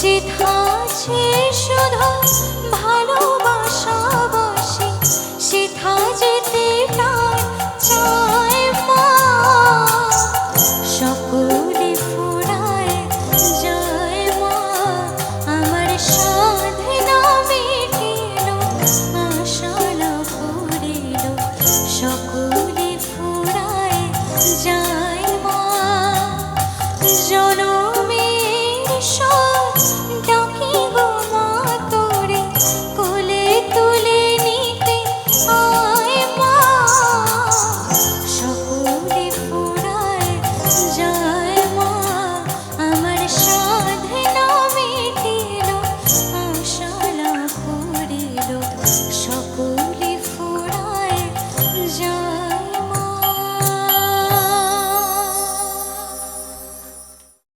যেথা সে শুধু ভালোবাসা just